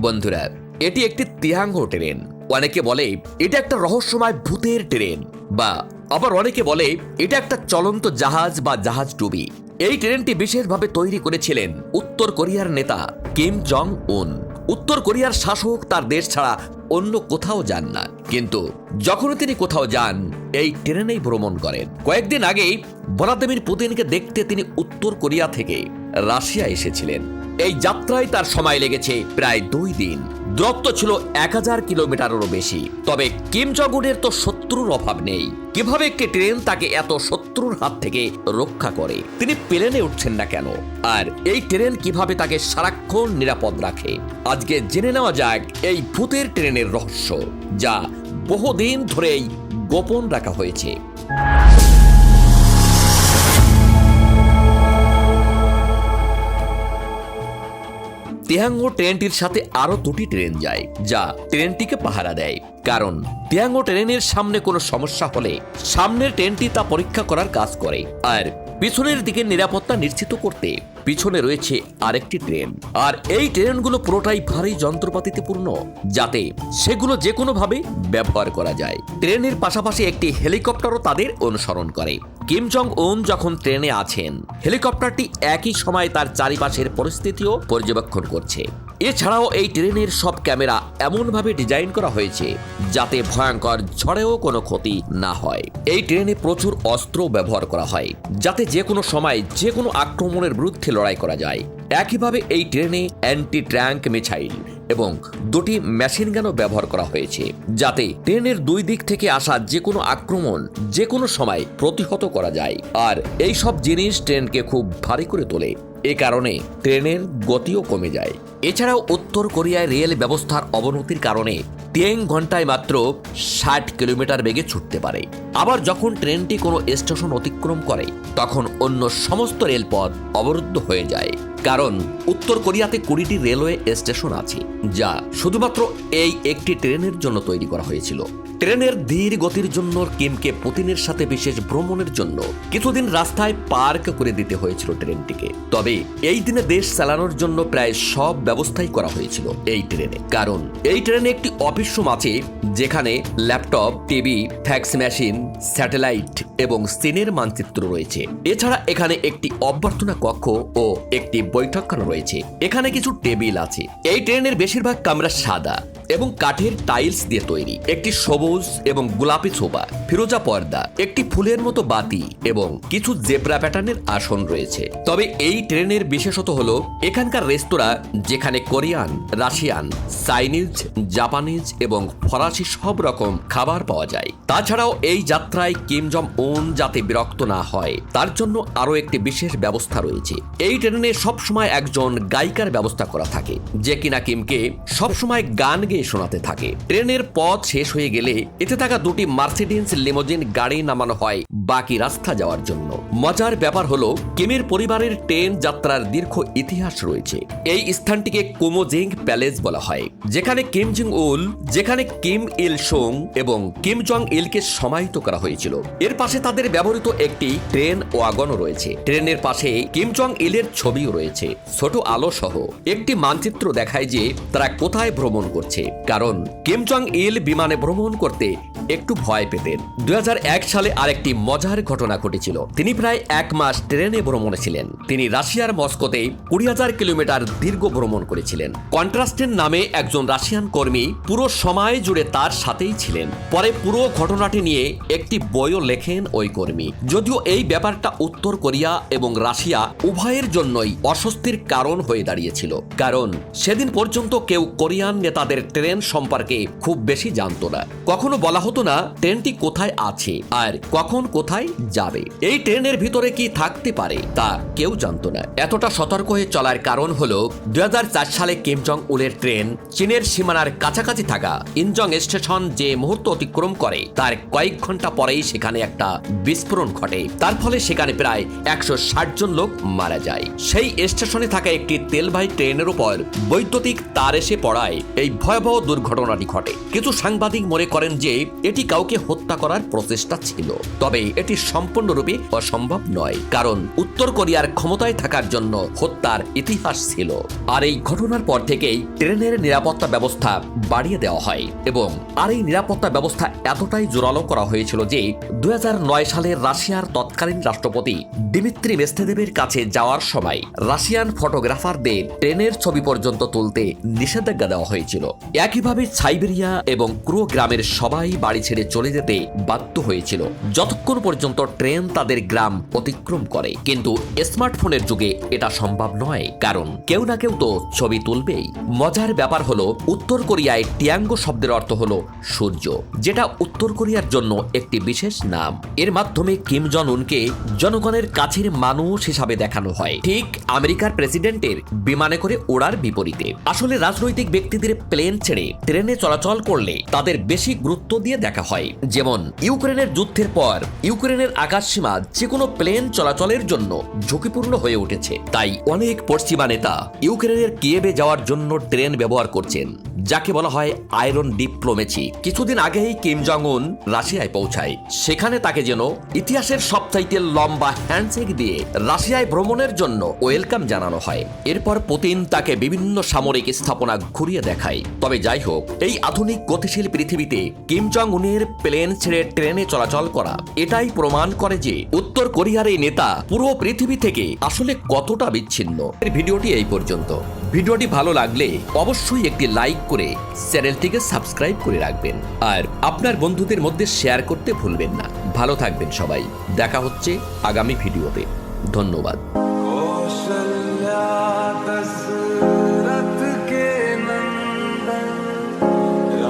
বন্ধুরা, এটি একটি তিহাঙ্গ ট্রেন। অনেকে বলে, এটা একটা রহস্যময় ভূতের ট্রেন। বা, আবার অনেকে বলে, এটা একটা চলন্ত জাহাজ বা জাহাজ ডুবি। এই ট্রেনটি বিশেষভাবে তৈরি করেছিলেন উত্তর কোরিয়ার নেতা কিম জং উন উত্তর কোরিয়ার শাসক তার দেশ ছাড়া অন্য কোথাও যান না। কিন্তু যখন তিনি কোথাও যান, এই ট্রেনেই ভ্রমণ করেন। কয়েকদিন আগেই ভ্লাদিমির পুতিনকে দেখতে তিনি উত্তর কোরিয়া থেকে রাশিয়া এসেছিলেন। এই যাত্রায় তার সময় লেগেছে প্রায় দুই দিন। দূরত্ব ছিল এক হাজার কিলোমিটারেরও বেশি। তবে কিম জগুনের তো শত্রুর অভাব নেই। কীভাবে একটি ট্রেন তাকে এত শত্রুর হাত থেকে রক্ষা করে? তিনি প্লেনে উঠছেন না কেন? আর এই ট্রেন কীভাবে তাকে সারাক্ষণ নিরাপদ রাখে? আজকে জেনে নেওয়া যাক এই ভূতের ট্রেনের রহস্য, যা বহুদিন ধরেই গোপন রাখা হয়েছে। তেহাঙ্গো ট্রেনটির সাথে আরও দুটি ট্রেন যায়, যা ট্রেনটিকে পাহারা দেয়। কারণ তেহাঙ্গো ট্রেনের সামনে কোনো সমস্যা হলে সামনের ট্রেনটি তা পরীক্ষা করার কাজ করে, আর পিছনের দিকে নিরাপত্তা নিশ্চিত করতে পিছনে রয়েছে আরেকটি ট্রেন। আর এই ট্রেনগুলো পুরোটাই ভারী যন্ত্রপাতিতে পূর্ণ যাতে সেগুলো যে কোনোভাবে ব্যবহার করা যায়। ট্রেনের পাশাপাশি একটি হেলিকপ্টারও তাদের অনুসরণ করে। কিম জং যখন ট্রেনে আছেন, হেলিকপ্টারটি একই সময় তার চারিপাশের পরিস্থিতিও পর্যবেক্ষণ করছে। এছাড়াও এই ট্রেনের সব ক্যামেরা এমনভাবে ডিজাইন করা হয়েছে যাতে ভয়ঙ্কর ঝড়েও কোনো ক্ষতি না হয়। এই ট্রেনে প্রচুর অস্ত্র ব্যবহার করা হয়, যাতে যে কোনো সময় যে কোনো আক্রমণের বিরুদ্ধে লড়াই করা যায়। একইভাবে এই ট্রেনে অ্যান্টি ট্র্যাঙ্ক মিসাইল এবং দুটি মেশিন গানও ব্যবহার করা হয়েছে, যাতে ট্রেনের দুই দিক থেকে আসা যে কোনো আক্রমণ যে কোনো সময় প্রতিহত করা যায়। আর এই সব জিনিস ট্রেনকে খুব ভারী করে তোলে। এ কারণে ট্রেনের গতিও কমে যায়। এছাড়াও উত্তর কোরিয়ায় রেল ব্যবস্থার অবনতির কারণে তিন ঘন্টায় মাত্র ষাট কিলোমিটার বেগে ছুটতে পারে। আবার যখন ট্রেনটি কোনো স্টেশন অতিক্রম করে, তখন অন্য সমস্ত রেলপথ অবরুদ্ধ হয়ে যায়। কারণ উত্তর কোরিয়াতে কুড়িটি রেলওয়ে স্টেশন আছে, যা শুধুমাত্র এই একটি ট্রেনের জন্য তৈরি করা হয়েছিল। ট্রেনের ধীর গতির জন্য কিমকে পুতিনের সাথে বিশেষ ভ্রমণের জন্য কিছুদিন রাস্তায় পার্ক করে দিতে হয়েছিল ট্রেনটিকে। তবে এই দিনে দেশ চালানোর জন্য প্রায় সব ব্যবস্থাই করা হয়েছিল এই ট্রেনে। কারণ এই ট্রেনে একটি অফিস রুম আছে, যেখানে laptop, TV, fax machine satellite এবং সিনের মানচিত্র রয়েছে। এছাড়া এখানে একটি অভ্যর্থনা কক্ষ ও একটি বৈঠকখানা রয়েছে। এখানে কিছু টেবিল আছে। এই ট্রেনের বেশিরভাগ কামরা সাদা। এবং কাঠের টাইলস দিয়ে তৈরি। একটি সবুজ এবং গোলাপি ছোপা, ফিরোজা পর্দা, একটি ফুলের মতো বাতি এবং কিছু জেব্রা প্যাটার্নের আসন রয়েছে। তবে এই ট্রেনের বিশেষত হলো, এখানকার রেস্তোরাঁ, যেখানে কোরিয়ান, রাশিয়ান, চাইনিজ, জাপানিজ এবং ফরাসি সব রকম খাবার পাওয়া যায়। তাছাড়াও এই যাত্রায় কিম জম উন যাতে বিরক্ত না হয়, তার জন্য আরও একটি বিশেষ ব্যবস্থা রয়েছে। এই ট্রেনে সবসময় একজন গায়িকার ব্যবস্থা করা থাকে, যে কিনা কিমকে সবসময় গান গেয়ে শোনাতে থাকে। ট্রেনের পথ শেষ হয়ে গেলে এতে থাকা দুটি মার্সিডিন্স লিমোজিন গাড়ি নামানো হয় বাকি রাস্তা যাওয়ার জন্য। মজার ব্যাপার হলো, কিমের পরিবারের ট্রেন যাত্রার দীর্ঘ ইতিহাস রয়েছে। এই স্থানটিকে কোমোজিং প্যালেস বলা হয়। যেখানে কিম জিং উল যেখানে কিম ইল সোং এবং কিম জং ইলকে সমাহিত করা হয়েছিল। এর পাশে তাদের ব্যবহৃত একটি ট্রেন ওয়াগনও রয়েছে। ট্রেনের পাশে কিম জং ইলের ছবিও রয়েছে। ছোট আলো সহ একটি মানচিত্র দেখায় যে তারা কোথায় ভ্রমণ করছে। কারণ কিম ইল বিমানে ভ্রমণ করতে একটু ভয় পেতেন। দুই সালে আরেকটি মজার ঘটনা ঘটেছিল। তিনি প্রায় এক মাস ট্রেনে ভ্রমণে ছিলেন। তিনি রাশিয়ার মস্কোতে কুড়ি হাজার কিলোমিটার দীর্ঘ ভ্রমণ করেছিলেন। কন্ট্রাস্টের নামে একজন রাশিয়ান কর্মী পুরো সময় জুড়ে তার সাথেই ছিলেন। পরে পুরো ঘটনাটি নিয়ে একটি বইও লেখেন ওই কর্মী। যদিও এই ব্যাপারটা উত্তর কোরিয়া এবং রাশিয়া উভয়ের জন্যই অস্বস্তির কারণ হয়ে দাঁড়িয়েছিল। কারণ সেদিন পর্যন্ত কেউ কোরিয়ান নেতাদের ট্রেন সম্পর্কে খুব বেশি জানতো না। কখনো বলা হতো না, ট্রেনটি কোথায় আছে আর কখন কোথায় যাবে? এই ট্রেনের ভিতরে কি থাকতে পারে তা কেউ জানতো না। এতটা সতর্ক হয়ে চলার কারণ হলো, দুই সালে কিম জং উলের ট্রেন চীনের সীমানার কাছাকাছি থাকা ইনজং স্টেশন যে মুহূর্ত অতিক্রম করে, তার কয়েক ঘণ্টা পরেই সেখানে একটা বিস্ফোরণ ঘটে। তার ফলে সেখানে প্রায় একশো ষাট জন লোক মারা যায়। সেই স্টেশনে থাকা একটি তেলবাহী ট্রেনের উপর বৈদ্যুতিক তার এসে পড়ায়। এই ভয় ভয়াবহ দুর্ঘটনাটি ঘটে কিছু সাংবাদিক মনে করেন যে, এটি কাউকে হত্যা করার প্রচেষ্টা ছিল। তবে এটি সম্পূর্ণরূপে অসম্ভব নয়, কারণ উত্তর কোরিয়ার ক্ষমতায় থাকার জন্য হত্যার ইতিহাস ছিল। আর এই ঘটনার পর থেকেই ট্রেনের নিরাপত্তা ব্যবস্থা বাড়িয়ে দেওয়া হয় এবং আর এই নিরাপত্তা ব্যবস্থা এতটাই জোরালো করা হয়েছিল যে দু হাজার নয় সালে রাশিয়ার তৎকালীন রাষ্ট্রপতি দিমিত্রি মেস্তেদেবের কাছে যাওয়ার সময় রাশিয়ান ফটোগ্রাফারদের ট্রেনের ছবি পর্যন্ত তুলতে নিষেধাজ্ঞা দেওয়া হয়েছিল। একইভাবে সাইবেরিয়া এবং ক্রো গ্রামের সবাই বাড়ি ছেড়ে চলে যেতে বাধ্য হয়েছিল। যতক্ষণ পর্যন্ত ট্রেন তাদের গ্রাম অতিক্রম করে। কিন্তু স্মার্টফোনের যুগে এটা সম্ভব নয়, কারণ কেউ না কেউ তো ছবি তুলবেই। মজার ব্যাপার হলো, উত্তর কোরিয়ায় টিয়াঙ্গো শব্দের অর্থ হলো সূর্য, যেটা উত্তর কোরিয়ার জন্য একটি বিশেষ নাম। এর মাধ্যমে কিম জন উনকে জনগণের কাছের মানুষ হিসাবে দেখানো হয়। ঠিক আমেরিকার প্রেসিডেন্টের বিমানে করে ওড়ার বিপরীতে। আসলে রাজনৈতিক ব্যক্তিদের প্লেন ছেড়ে ট্রেনে চলাচল করলে তাদের বেশি গুরুত্ব দিয়ে দেখা হয়। যেমন, ইউক্রেনের যুদ্ধের পর, ইউক্রেনের আকাশসীমা যে কোনো প্লেন চলাচলের জন্য ঝুঁকিপূর্ণ হয়ে উঠেছে। তাই অনেক পশ্চিমা নেতা ইউক্রেনের কিয়েবে যাওয়ার জন্য ট্রেন ব্যবহার করছেন। যাকে বলা হয় আয়রন ডিপ্লোমেসি। কিছুদিন আগেই কিম জং উন রাশিয়ায় পৌঁছায়। সেখানে তাকে যেন ইতিহাসের সবচাইতে লম্বা হ্যান্ডশেক দিয়ে রাশিয়ায় ভ্রমণের জন্য ওয়েলকাম জানানো হয়। এরপর পুতিন তাকে বিভিন্ন সামরিক স্থাপনা ঘুরিয়ে দেখায়। তবে যাই হোক, এই আধুনিক গতিশীল পৃথিবীতে কিম জং উনের প্লেন ছেড়ে ট্রেনে চলাচল করা, এটাই প্রমাণ করে যে উত্তর কোরিয়ার এই নেতা পুরো পৃথিবী থেকে আসলে কতটা বিচ্ছিন্ন। ভিডিওটি এই পর্যন্ত। ভিডিওটি ভালো লাগলে অবশ্যই একটি লাইক করে চ্যানেলটিকে সাবস্ক্রাইব করে রাখবেন। আর আপনার বন্ধুদের মধ্যে শেয়ার করতে ভুলবেন না। ভালো থাকবেন সবাই। দেখা হচ্ছে আগামী ভিডিওতে। ধন্যবাদ।